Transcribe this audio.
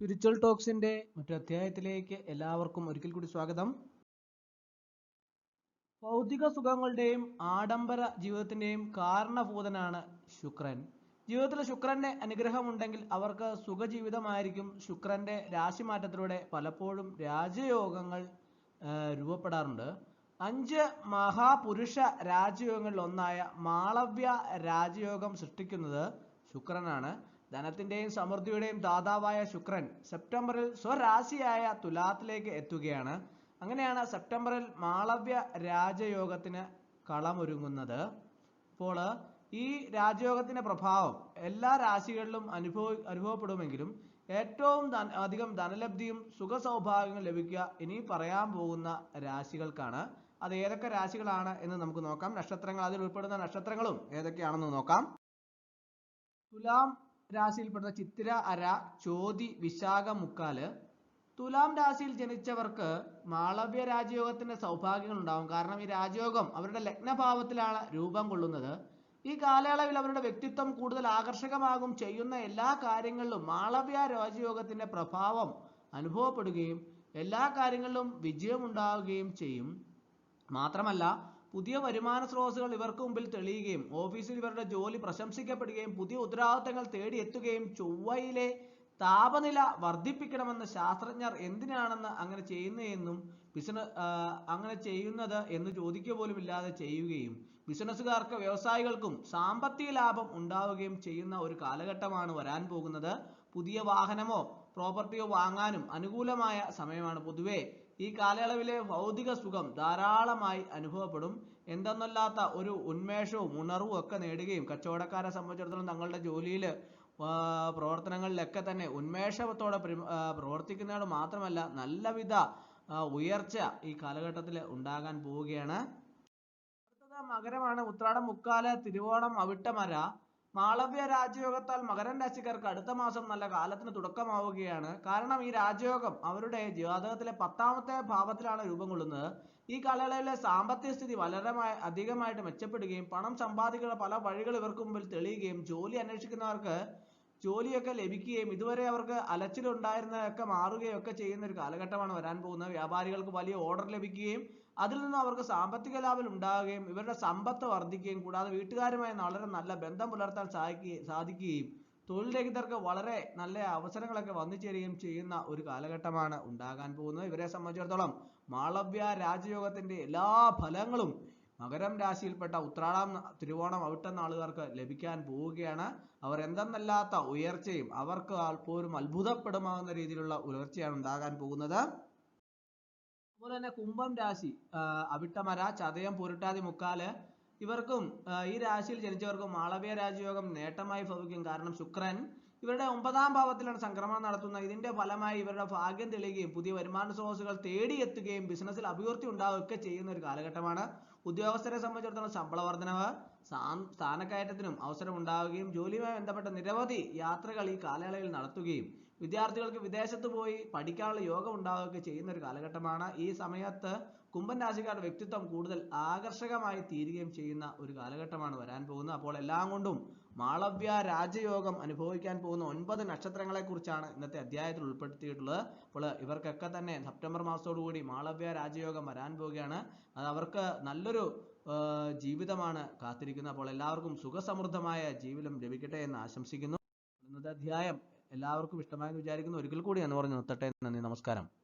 Spiritual ടോക്സിന്റെ മറ്റു അധ്യായത്തിലേക്ക് എല്ലാവർക്കും ഒരിക്കൽ കൂടി സ്വാഗതം. ഭൗതിക സുഖങ്ങളുടെയും ആഡംബര ജീവിതത്തിന്റെയും കാരണഭൂതനാണ് ശുക്രൻ. ജീവിതത്തിൽ ശുക്രന്റെ അനുഗ്രഹം ഉണ്ടെങ്കിൽ അവർക്ക് സുഖജീവിതമായിരിക്കും. ശുക്രന്റെ രാശിമാറ്റത്തിലൂടെ പലപ്പോഴും രാജയോഗങ്ങൾ രൂപപ്പെടാറുണ്ട്. അഞ്ച് മഹാപുരുഷ രാജയോഗങ്ങളിൽ ഒന്നായ മാളവ്യ രാജയോഗം സൃഷ്ടിക്കുന്നത് ശുക്രനാണ്. ധനത്തിന്റെയും സമൃദ്ധിയുടെയും ദാതാവായ ശുക്രൻ സെപ്റ്റംബറിൽ സ്വരാശിയായ തുലാത്തിലേക്ക് എത്തുകയാണ്. അങ്ങനെയാണ് സെപ്റ്റംബറിൽ മാളവ്യ രാജയോഗത്തിന് കളമൊരുങ്ങുന്നത്. അപ്പോൾ ഈ രാജയോഗത്തിന്റെ പ്രഭാവം എല്ലാ രാശികളിലും അനുഭവ അനുഭവപ്പെടുമെങ്കിലും ഏറ്റവും അധികം ധനലബ്ധിയും സുഖ സൗഭാഗ്യങ്ങളും ലഭിക്കുക ഇനി പറയാൻ പോകുന്ന രാശികൾക്കാണ്. അത് ഏതൊക്കെ രാശികളാണ് എന്ന് നമുക്ക് നോക്കാം. നക്ഷത്രങ്ങൾ അതിൽ ഉൾപ്പെടുന്ന നക്ഷത്രങ്ങളും ഏതൊക്കെയാണെന്ന് നോക്കാം. തുലാം രാശിയിൽപ്പെടുന്ന ചിത്തിര അര ചോതി വിശാഖ മുക്കാൽ തുലാം രാശിയിൽ ജനിച്ചവർക്ക് മാളവ്യ രാജയോഗത്തിന്റെ സൗഭാഗ്യങ്ങൾ ഉണ്ടാവും. കാരണം ഈ രാജയോഗം അവരുടെ ലഗ്നഭാവത്തിലാണ് രൂപം കൊള്ളുന്നത്. ഈ കാലയളവിൽ അവരുടെ വ്യക്തിത്വം കൂടുതൽ ആകർഷകമാകും. ചെയ്യുന്ന എല്ലാ കാര്യങ്ങളിലും മാളവ്യ രാജയോഗത്തിന്റെ പ്രഭാവം അനുഭവപ്പെടുകയും എല്ലാ കാര്യങ്ങളിലും വിജയമുണ്ടാവുകയും ചെയ്യും. മാത്രമല്ല പുതിയ വരുമാന സ്രോതസ്സുകൾ ഇവർക്ക് മുമ്പിൽ തെളിയുകയും ഓഫീസിൽ ഇവരുടെ ജോലി പ്രശംസിക്കപ്പെടുകയും പുതിയ ഉത്തരവാദിത്തങ്ങൾ തേടിയെത്തുകയും ചൊവ്വയിലെ താപനില വർദ്ധിപ്പിക്കണമെന്ന് ശാസ്ത്രജ്ഞർ എന്തിനാണെന്ന് അങ്ങനെ ചെയ്യുന്നതെന്നും ബിസിനസ് അങ്ങനെ ചെയ്യുന്നത് എന്ന് ചോദിക്കുക പോലും ഇല്ലാതെ ചെയ്യുകയും ബിസിനസ്സുകാർക്ക് വ്യവസായികൾക്കും സാമ്പത്തിക ലാഭം ഉണ്ടാവുകയും ചെയ്യുന്ന ഒരു കാലഘട്ടമാണ് വരാൻ പോകുന്നത്. പുതിയ വാഹനമോ പ്രോപ്പർട്ടിയോ വാങ്ങാനും അനുകൂലമായ സമയമാണ്. പൊതുവെ ഈ കാലയളവിലെ ഭൗതിക സുഖം ധാരാളമായി അനുഭവപ്പെടും. എന്തെന്നല്ലാത്ത ഒരു ഉന്മേഷവും ഉണർവും ഒക്കെ നേടുകയും കച്ചവടക്കാരെ സംബന്ധിച്ചിടത്തോളം തങ്ങളുടെ ജോലിയിൽ പ്രവർത്തനങ്ങളിലൊക്കെ തന്നെ ഉന്മേഷത്തോടെ പ്രവർത്തിക്കുന്നതോട് മാത്രമല്ല നല്ലവിധ ഉയർച്ച ഈ കാലഘട്ടത്തിൽ ഉണ്ടാകാൻ പോവുകയാണ്. അടുത്തത് മകരമാണ്. ഉത്രാടം മുക്കാല തിരുവോണം അവിട്ടമര. മാളവ്യ രാജയോഗത്താൽ മകരൻ രാശിക്കാർക്ക് അടുത്ത മാസം നല്ല കാലത്തിന് തുടക്കമാവുകയാണ്. കാരണം ഈ രാജയോഗം അവരുടെ ജാതകത്തിലെ പത്താമത്തെ ഭാവത്തിലാണ് രൂപം കൊള്ളുന്നത്. ഈ കാലയളവിലെ സാമ്പത്തിക സ്ഥിതി വളരെ മായി- അധികമായിട്ട് മെച്ചപ്പെടുകയും പണം സമ്പാദിക്കുന്ന പല വഴികൾ ഇവർക്ക് മുമ്പിൽ തെളിയുകയും ജോലി അന്വേഷിക്കുന്നവർക്ക് ജോലിയൊക്കെ ലഭിക്കുകയും ഇതുവരെ അവർക്ക് അലച്ചിലുണ്ടായിരുന്നതൊക്കെ മാറുകയും ഒക്കെ ചെയ്യുന്ന ഒരു കാലഘട്ടമാണ് വരാൻ പോകുന്നത്. വ്യാപാരികൾക്ക് വലിയ ഓർഡർ ലഭിക്കുകയും അതിൽ നിന്ന് അവർക്ക് സാമ്പത്തിക ലാഭം ഉണ്ടാവുകയും ഇവരുടെ സമ്പത്ത് വർദ്ധിക്കുകയും കൂടാതെ വീട്ടുകാരുമായി വളരെ നല്ല ബന്ധം പുലർത്താൻ സാധിക്കുകയും സാധിക്കുകയും തൊഴിൽ രഹിതർക്ക് വളരെ നല്ല അവസരങ്ങളൊക്കെ വന്നു ചേരുകയും ചെയ്യുന്ന ഒരു കാലഘട്ടമാണ് ഉണ്ടാകാൻ പോകുന്നത്. ഇവരെ സംബന്ധിച്ചിടത്തോളം മാളവ്യ രാജയോഗത്തിന്റെ എല്ലാ ഫലങ്ങളും മകരം രാശിയിൽപ്പെട്ട ഉത്രാടം തിരുവോണം അവിട്ടം ആളുകൾക്ക് ലഭിക്കാൻ പോവുകയാണ്. അവർ എന്തെന്നല്ലാത്ത ഉയർച്ചയും അവർക്ക് പോലും അത്ഭുതപ്പെടുമാകുന്ന രീതിയിലുള്ള ഉയർച്ചയാണ് ഉണ്ടാകാൻ പോകുന്നത്. അതുപോലെ തന്നെ കുംഭം രാശി അവിട്ടമര ചതയം പൊരുട്ടാതി മുക്കാൽ ഇവർക്കും ഈ രാശിയിൽ ജനിച്ചവർക്കും മാളവ്യ രാജയോഗം നേട്ടമായി ഭവിക്കും. കാരണം ശുക്രൻ ഇവരുടെ ഒമ്പതാം ഭാവത്തിലാണ് സംക്രമണം നടത്തുന്നത്. ഇതിന്റെ ഫലമായി ഇവരുടെ ഭാഗ്യം തെളിയുകയും പുതിയ വരുമാന സ്രോതസ്സുകൾ തേടിയെത്തുകയും ബിസിനസ്സിൽ അഭിവൃദ്ധി ഉണ്ടാവുകയൊക്കെ ചെയ്യുന്ന ഒരു കാലഘട്ടമാണ്. ഉദ്യോഗസ്ഥരെ സംബന്ധിച്ചിടത്തോളം ശമ്പള വർധനവ് സ്ഥാനക്കയറ്റത്തിനും അവസരം ഉണ്ടാവുകയും ജോലിയുമായി ബന്ധപ്പെട്ട നിരവധി യാത്രകൾ ഈ കാലയളവിൽ നടത്തുകയും വിദ്യാർത്ഥികൾക്ക് വിദേശത്ത് പോയി പഠിക്കാനുള്ള യോഗം ഉണ്ടാവുകയൊക്കെ ചെയ്യുന്ന ഒരു കാലഘട്ടമാണ്. ഈ സമയത്ത് കുംഭൻ രാശിക്കാരുടെ വ്യക്തിത്വം കൂടുതൽ ആകർഷകമായി തീരുകയും ചെയ്യുന്ന ഒരു കാലഘട്ടമാണ് വരാൻ പോകുന്നത്. അപ്പോൾ എല്ലാം കൊണ്ടും മാളവ്യ രാജയോഗം അനുഭവിക്കാൻ പോകുന്ന ഒൻപത് നക്ഷത്രങ്ങളെ കുറിച്ചാണ് ഇന്നത്തെ അധ്യായത്തിൽ ഉൾപ്പെടുത്തിയിട്ടുള്ളത്. അപ്പോൾ ഇവർക്കൊക്കെ തന്നെ സെപ്റ്റംബർ മാസത്തോടുകൂടി മാളവ്യ രാജയോഗം വരാൻ പോവുകയാണ്. അത് അവർക്ക് നല്ലൊരു ജീവിതമാണ് കാത്തിരിക്കുന്നത്. അപ്പോൾ എല്ലാവർക്കും സുഖസമൃദ്ധമായ ജീവിതം ലഭിക്കട്ടെ എന്ന് ആശംസിക്കുന്നു. ഇന്നത്തെ അധ്യായം എല്ലാവർക്കും ഇഷ്ടമായെന്ന് വിചാരിക്കുന്നു. ഒരിക്കൽ കൂടി എന്ന് പറഞ്ഞ് നിർത്തട്ടെ നന്ദി നമസ്കാരം.